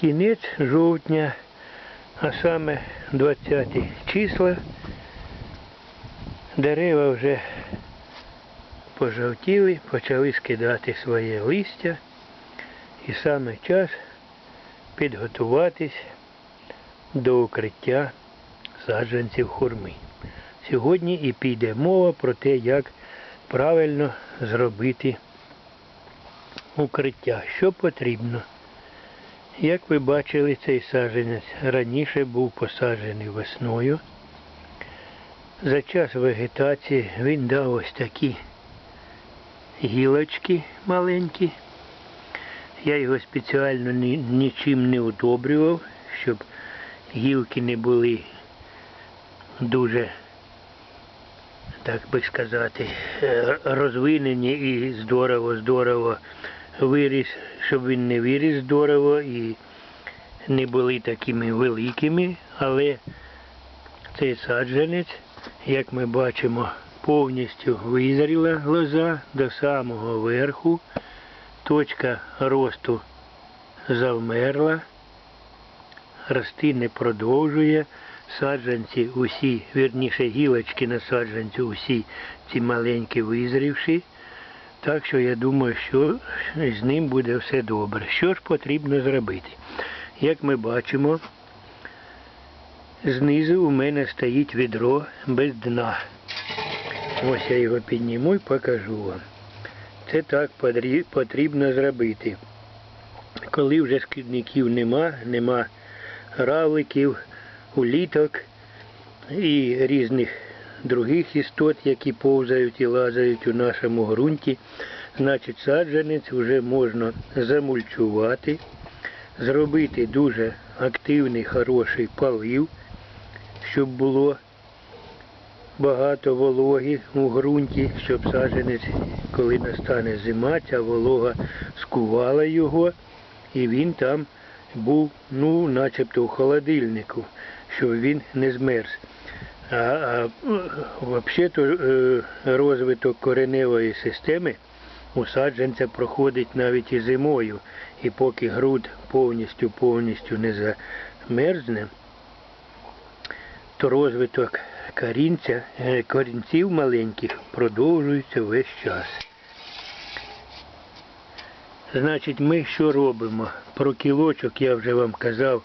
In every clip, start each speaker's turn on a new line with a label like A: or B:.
A: кінець жовтня, а саме 20 числа. Дерева вже пожовтіли, почали скидати своє листя. І саме час підготуватись до укриття саджанців хурми. Сьогодні і піде мова про те, як правильно зробити укриття, що потрібно. Як ви бачили, цей саджанець раніше був посаджений весною. За час вегетації він дав ось такі гілочки маленькі. Я його спеціально ні- нічим не удобрював, щоб гілки не були дуже, так би сказати, е, розвинені і здорово-здорово виріс, щоб він не виріс здорово і не були такими великими, але цей саджанець, як ми бачимо, повністю визріла лоза до самого верху, точка росту завмерла, рости не продовжує, саджанці усі, вірніше гілочки на саджанцю усі ці маленькі визрівші. Так що я думаю, що з ним буде все добре. Що ж потрібно зробити? Як ми бачимо, знизу у мене стоїть відро без дна. Ось я його підніму і покажу вам. Це так потрібно зробити. Коли вже шкідників нема, нема равликів, уліток і різних других істот, які повзають і лазають у нашому ґрунті, значить саджанець вже можна замульчувати, зробити дуже активний хороший полив, щоб було багато вологи у ґрунті, щоб саджанець, коли настане зима, ця волога скувала його, і він там був, ну, начебто у холодильнику, щоб він не змерз. А, а взагалі-то е, розвиток кореневої системи у проходить навіть і зимою. І поки груд повністю повністю не замерзне, то розвиток корінця, е, корінців маленьких продовжується весь час. Значить, ми що робимо? Про кілочок я вже вам казав,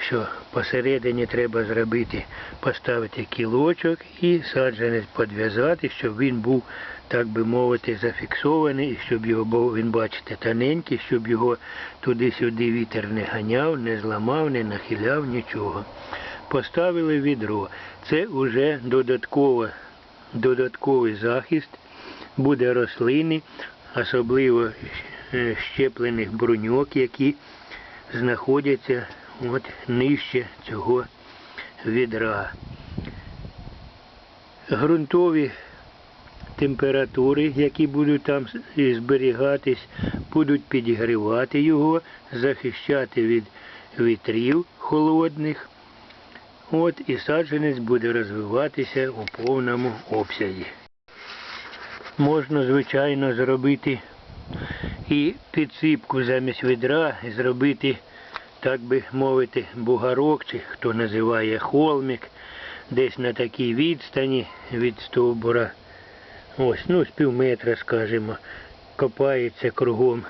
A: що посередині треба зробити, поставити кілочок і саджанець підв'язати, щоб він був, так би мовити, зафіксований, щоб його був, він, бачите, тоненький, щоб його туди-сюди вітер не ганяв, не зламав, не нахиляв, нічого. Поставили відро. Це вже додатково, додатковий захист буде рослини, особливо щеплених бруньок, які знаходяться от нижче цього відра. Грунтові температури, які будуть там зберігатись, будуть підігрівати його, захищати від вітрів холодних. От і саджанець буде розвиватися у повному обсязі. Можна, звичайно, зробити і підсипку замість відра, зробити, так би мовити, бугарок, чи хто називає холмик, десь на такій відстані від стовбура. Ось, ну, з пів метра, скажімо, копається кругом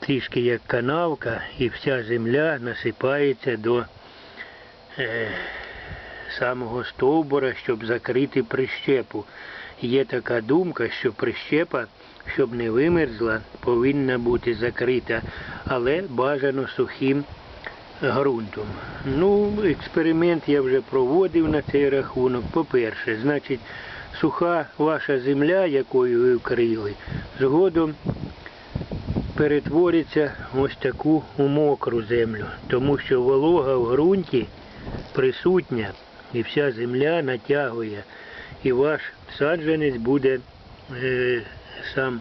A: трішки як канавка, і вся земля насипається до е, самого стовбура, щоб закрити прищепу. Є така думка, що прищепа, щоб не вимерзла, повинна бути закрита, але бажано сухим ґрунтом. Ну, експеримент я вже проводив на цей рахунок. По-перше, значить, суха ваша земля, якою ви вкрили, згодом перетвориться ось таку у мокру землю, тому що волога в ґрунті присутня і вся земля натягує, і ваш саджанець буде е, сам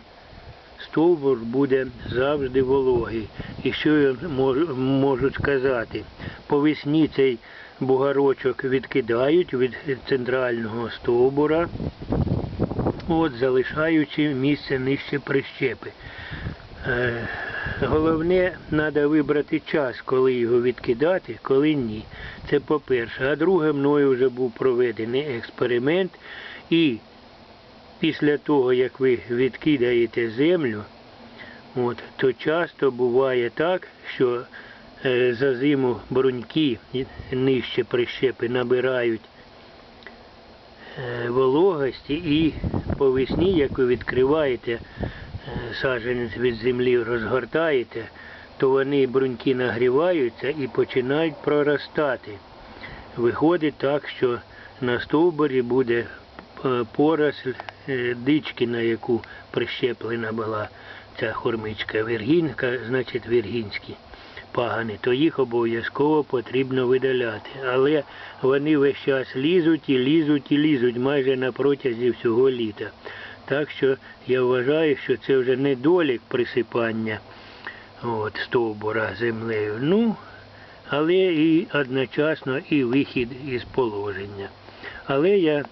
A: стовбур буде завжди вологий. І що я можу, сказати? По весні цей бугарочок відкидають від центрального стовбура, от, залишаючи місце нижче прищепи. Е, головне, треба вибрати час, коли його відкидати, коли ні. Це по-перше. А друге, мною вже був проведений експеримент. І після того, як ви відкидаєте землю, от, то часто буває так, що е, за зиму бруньки нижче прищепи набирають е, вологості і по весні, як ви відкриваєте е, саджанець від землі, розгортаєте, то вони бруньки нагріваються і починають проростати. Виходить так, що на стовбурі буде поросль дички, на яку прищеплена була ця хормичка віргінка, значить віргінські пагани, то їх обов'язково потрібно видаляти. Але вони весь час лізуть і лізуть і лізуть майже на протязі всього літа. Так що я вважаю, що це вже недолік присипання от, стовбура землею. Ну, але і одночасно і вихід із положення. Але я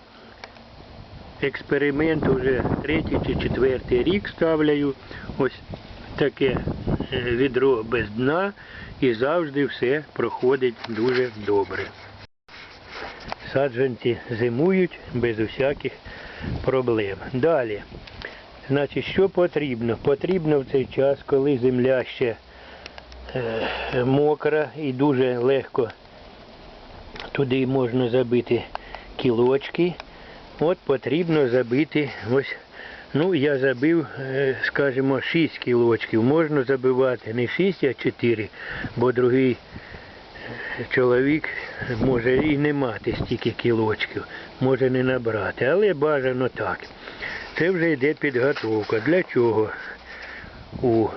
A: експеримент уже третій чи четвертий рік ставляю ось таке е, відро без дна і завжди все проходить дуже добре. Саджанці зимують без усяких проблем. Далі. Значить, що потрібно? Потрібно в цей час, коли земля ще е, мокра і дуже легко туди можна забити кілочки. От потрібно забити ось. Ну, я забив, е, скажімо, 6 кілочків. Можна забивати не 6, а 4, бо другий чоловік може і не мати стільки кілочків, може не набрати, але бажано так. Це вже йде підготовка. Для чого у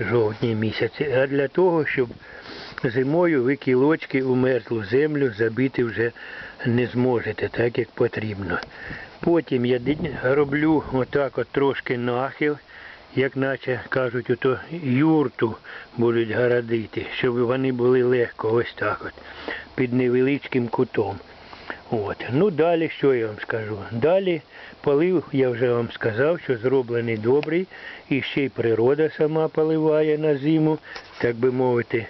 A: жовтні місяці? А для того, щоб зимою ви кілочки у мерзлу землю забити вже не зможете, так як потрібно. Потім я роблю отак от трошки нахил, як наче кажуть, ото юрту будуть городити, щоб вони були легко ось так от, під невеличким кутом. От. Ну далі що я вам скажу? Далі полив, я вже вам сказав, що зроблений добрий, і ще й природа сама поливає на зиму, так би мовити,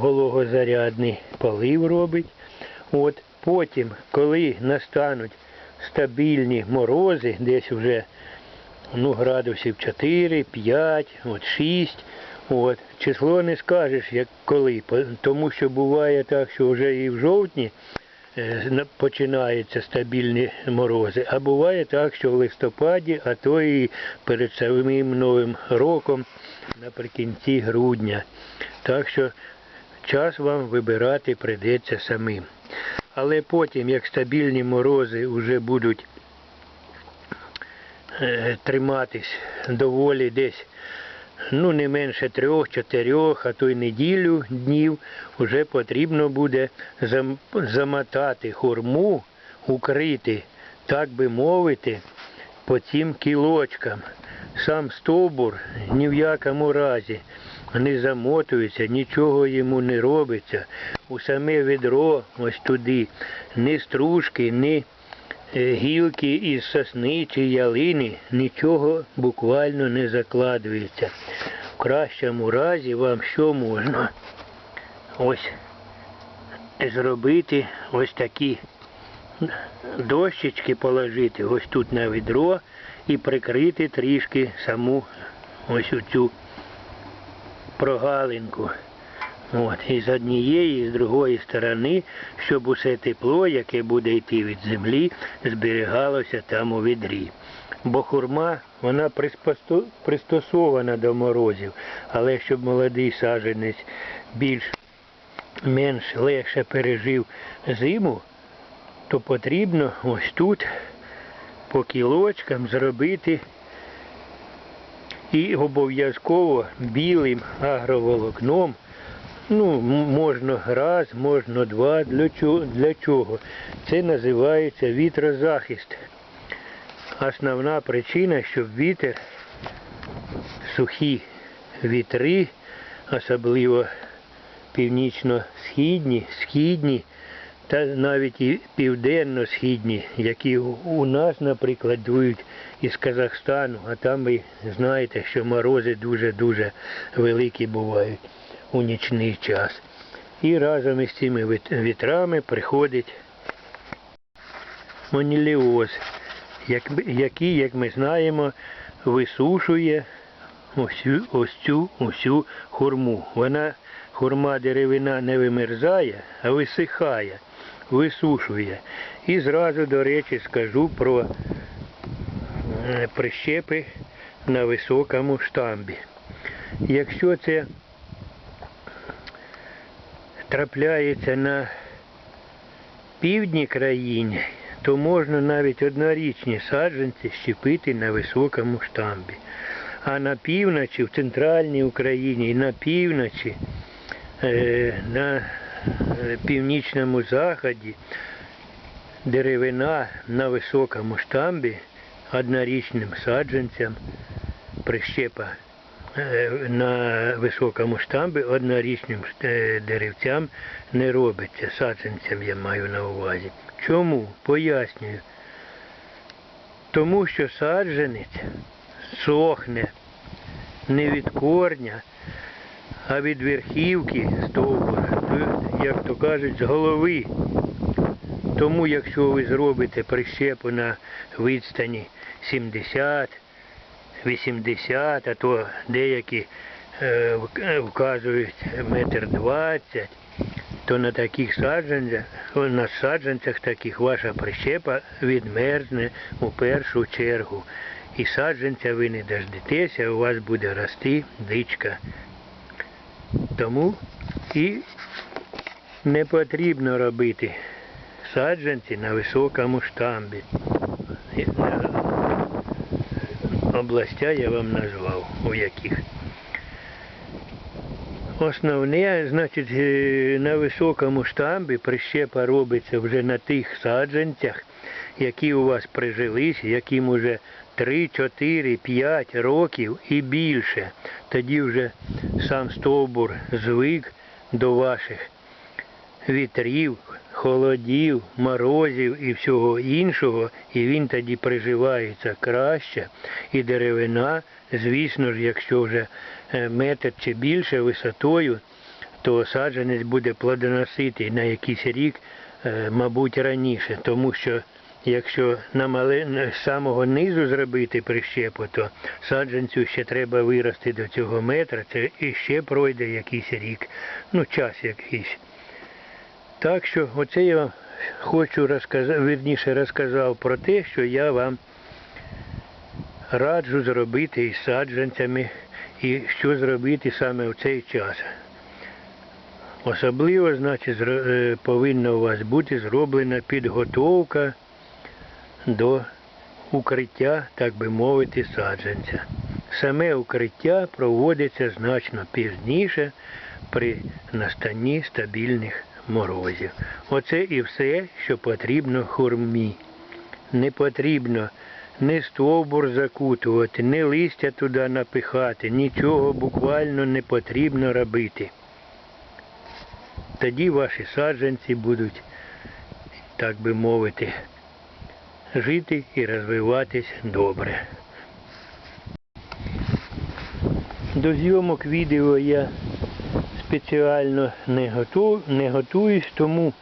A: вологозарядний полив робить. От. Потім, коли настануть стабільні морози, десь вже ну, градусів 4, 5, от 6, от, число не скажеш, як коли, тому що буває так, що вже і в жовтні е, починаються стабільні морози, а буває так, що в листопаді, а то і перед самим Новим роком наприкінці грудня. Так що час вам вибирати прийдеться самим. Але потім, як стабільні морози вже будуть е, триматись доволі десь ну не менше трьох-чотирьох, а то й неділю днів, вже потрібно буде замотати хорму, укрити, так би мовити, по цим кілочкам. Сам стовбур ні в якому разі не замотується, нічого йому не робиться. У саме відро ось туди ні стружки, ні е, гілки із сосни чи ялини, нічого буквально не закладується. В кращому разі вам що можна? Ось зробити ось такі дощечки положити ось тут на відро і прикрити трішки саму ось цю прогалинку. От, і з однієї, і з другої сторони, щоб усе тепло, яке буде йти від землі, зберігалося там у відрі. Бо хурма, вона пристосована до морозів, але щоб молодий саджанець більш менш легше пережив зиму, то потрібно ось тут по кілочкам зробити і обов'язково білим агроволокном. Ну, можна раз, можна два. Для чого? Для чого? Це називається вітрозахист. Основна причина, щоб вітер, сухі вітри, особливо північно-східні, східні, та навіть і південно-східні, які у- нас, наприклад, дують із Казахстану, а там ви знаєте, що морози дуже-дуже великі бувають у нічний час. І разом із цими вітрами приходить моніліоз, який, як ми знаємо, висушує усю, ось цю усю хурму. Вона, хурма деревина не вимерзає, а висихає, висушує. І зразу, до речі, скажу про е, прищепи на високому штамбі. Якщо це трапляється на півдні країни, то можна навіть однорічні саджанці щепити на високому штамбі. А на півночі, в центральній Україні на півночі, е, на північному заході деревина на високому штамбі однорічним саджанцям прищепа е, на високому штамбі однорічним е, деревцям не робиться, саджанцям я маю на увазі. Чому? Пояснюю. Тому що саджанець сохне не від корня, а від верхівки стовбура, то, як то кажуть, з голови. Тому якщо ви зробите прищепу на відстані 70, 80, а то деякі е, е, вказують метр двадцять, то на таких саджанцях, на саджанцях таких ваша прищепа відмерзне у першу чергу. І саджанця ви не дождетеся, у вас буде рости дичка. Тому і не потрібно робити саджанці на високому штамбі. Областя я вам назвав, у яких. Основне, значить, е, на високому штамбі прищепа робиться вже на тих саджанцях, які у вас прижились, яким уже 3, 4, 5 років і більше. Тоді вже сам стовбур звик до ваших вітрів, холодів, морозів і всього іншого, і він тоді приживається краще. І деревина, звісно ж, якщо вже е, метр чи більше висотою, то саджанець буде плодоносити на якийсь рік, е, мабуть, раніше, тому що Якщо на мале з самого низу зробити прищепу, то саджанцю ще треба вирости до цього метра, це і ще пройде якийсь рік, ну час якийсь. Так що оце я хочу розказати, вірніше розказав про те, що я вам раджу зробити із саджанцями і що зробити саме в цей час. Особливо, значить, е, повинна у вас бути зроблена підготовка до укриття, так би мовити, саджанця. Саме укриття проводиться значно пізніше при настанні стабільних морозів. Оце і все, що потрібно хурмі. Не потрібно ні стовбур закутувати, ні листя туди напихати, нічого буквально не потрібно робити. Тоді ваші саджанці будуть, так би мовити, жити і розвиватись добре. До зйомок відео я спеціально не, готу, не готуюсь, тому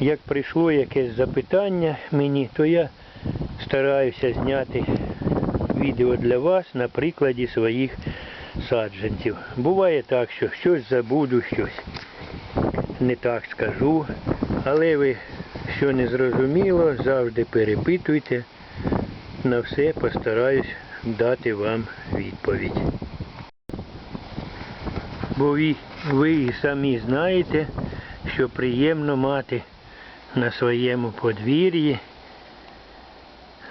A: як прийшло якесь запитання мені, то я стараюся зняти відео для вас на прикладі своїх саджанців. Буває так, що щось забуду, щось не так скажу, але ви, що не зрозуміло, завжди перепитуйте. На все постараюсь дати вам відповідь. Бо ви, ви і самі знаєте, що приємно мати на своєму подвір'ї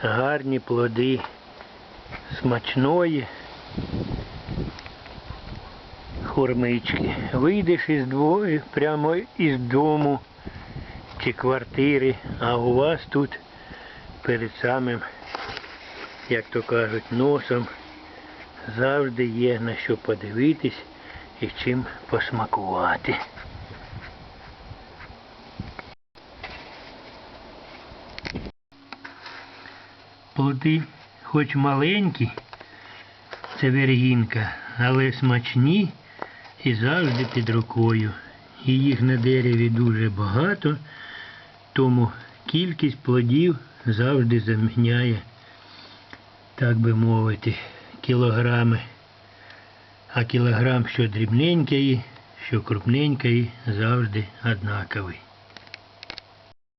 A: гарні плоди смачної хурмички. Вийдеш із двою, прямо із дому чи квартири, а у вас тут перед самим, як то кажуть, носом завжди є на що подивитись і чим посмакувати. Плоди хоч маленькі, це вергінка, але смачні і завжди під рукою. І їх на дереві дуже багато, тому кількість плодів завжди заміняє, так би мовити, кілограми. А кілограм що дрібненький, що крупненький завжди однаковий.